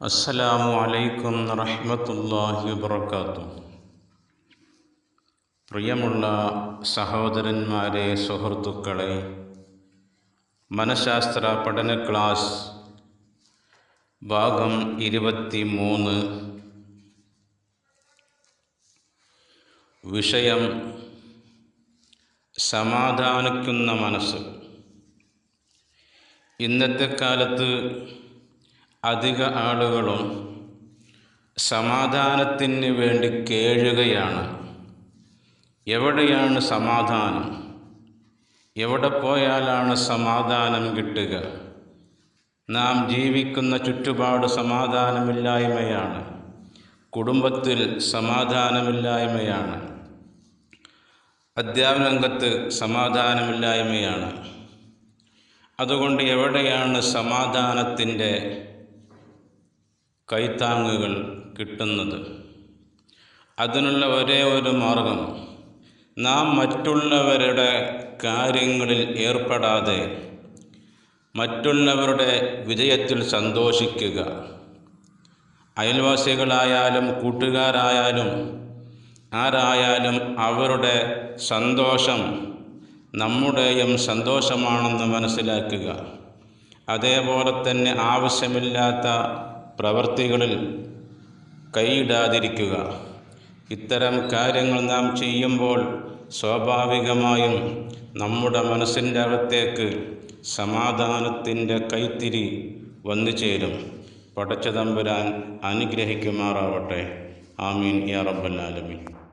അസ്സലാമു അലൈക്കും റഹ്മത്തുല്ലാഹി വബർക്കാത്തു പ്രിയമുള്ള സഹോദരന്മാരെ സുഹൃത്തുക്കളെ മനഃശാസ്ത്ര പഠന ക്ലാസ് ഭാഗം ഇരുപത്തി മൂന്ന് വിഷയം സമാധാനിക്കുന്ന മനസ്സ്. ഇന്നത്തെ കാലത്ത് അധിക ആളുകളും സമാധാനത്തിന് വേണ്ടി കേഴുകയാണ്. എവിടെയാണ് സമാധാനം? എവിടെ പോയാലാണ് സമാധാനം കിട്ടുക? നാം ജീവിക്കുന്ന ചുറ്റുപാട് സമാധാനമില്ലായ്മയാണ്. കുടുംബത്തിൽ സമാധാനമില്ലായ്മയാണ്. അധ്യാപന രംഗത്ത് സമാധാനമില്ലായ്മയാണ്. അതുകൊണ്ട് എവിടെയാണ് സമാധാനത്തിന്റെ കൈത്താങ്ങുകൾ കിട്ടുന്നത്. അതിനുള്ള ഒരേ ഒരു മാർഗം നാം മറ്റുള്ളവരുടെ കാര്യങ്ങളിൽ ഏർപ്പെടാതെ മറ്റുള്ളവരുടെ വിജയത്തിൽ സന്തോഷിക്കുക. അയൽവാസികളായാലും കൂട്ടുകാരായാലും ആരായാലും അവരുടെ സന്തോഷം നമ്മുടെയും സന്തോഷമാണെന്ന് മനസ്സിലാക്കുക. അതേപോലെ തന്നെ ആവശ്യമില്ലാത്ത പ്രവൃത്തികളിൽ കൈയിടാതിരിക്കുക. ഇത്തരം കാര്യങ്ങൾ നാം ചെയ്യുമ്പോൾ സ്വാഭാവികമായും നമ്മുടെ മനസ്സിന്റെ അകത്തേക്ക് സമാധാനത്തിന്റെ കൈത്തിരി വന്നു ചേരും. പടച്ചതമ്പുരാൻ അനുഗ്രഹിക്കുമാറാവട്ടെ. ആമീൻ. യാ റബ്ബൽ ആലമീൻ.